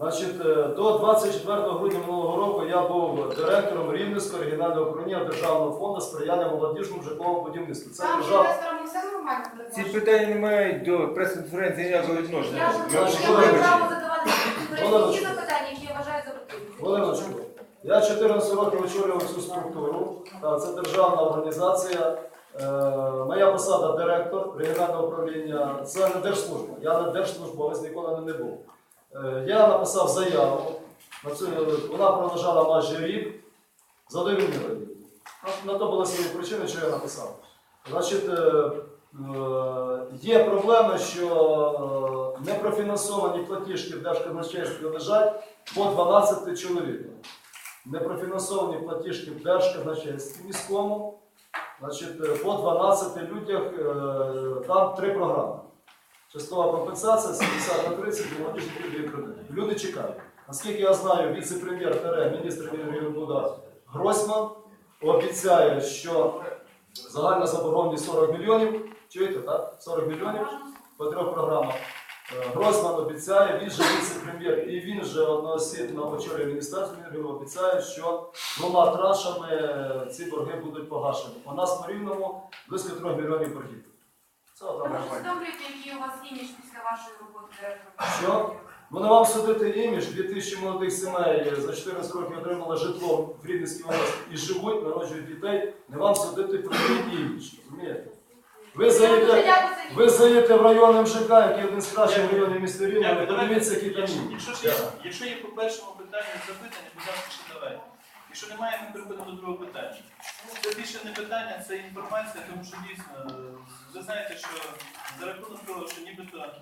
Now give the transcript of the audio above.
Значить, е, до 24 грудня минулого року я був директором Рівненського регіонального управління Державного фонду сприяння молодіжному житловому будівництву. Це Там держав... все нормально Ці передбачено. питання не мають до прес-конференції ніякого відношення. Я ж Ми Значить, я маю право задавати Володимир. ті запитання, які я вважаю за потрібне. Хвилиночку. Я 14 років очолював цю структуру. Та, Це державна організація. Е, Моя посада директор регіонального управління. Це не держслужба. Я не держслужбовець, ніколи не був. Е, Я написав заяву. На цю, вона пролежала майже рік. Задовільнили її. На- то були свої причини, що я написав. Значить, е, е, є проблеми, що непрофінансовані платіжки в Держказначействі лежать по 12 чоловік. Непрофінансовані платіжки в Держказначействі міському, значить, по 12 людях там три програми. Частова компенсація 70 на 30 молодіжні пільгові кредити. Люди чекають. Наскільки я знаю, віце-прем'єр міністр Мінрегіонбуда Гройсман обіцяє, що загальна заборгованість 40 мільйонів. Чуєте, так? 40 мільйонів по трьох програмах. Е, Гройсман обіцяє, він же віце-прем'єр, і він же одноосібно очолює міністерство Мінрегіону, обіцяє, що двома траншами ці борги будуть погашені. У нас по рівному близько 3 мільйонів боргів. Ви нормально. який у вас імідж після вашої роботи директором? Що? Ну не вам судити імідж, 2000 молодих сімей за 14 років отримали житло в Рівненській області і живуть, народжують дітей. Не вам судити про імідж. Розумієте? Ви дуже заїдете, ви заїдете в районним ЖК, який один з кращих районів міста Дякую. подивіться, які там Якщо- Якщо ж є, якщо є по першому питанню запитання, будь ласка, ще давайте. Якщо немає, ми переходимо до другого питання. Це більше не питання, це інформація, тому що дійсно, ви знаєте, що за рахунок того, що нібито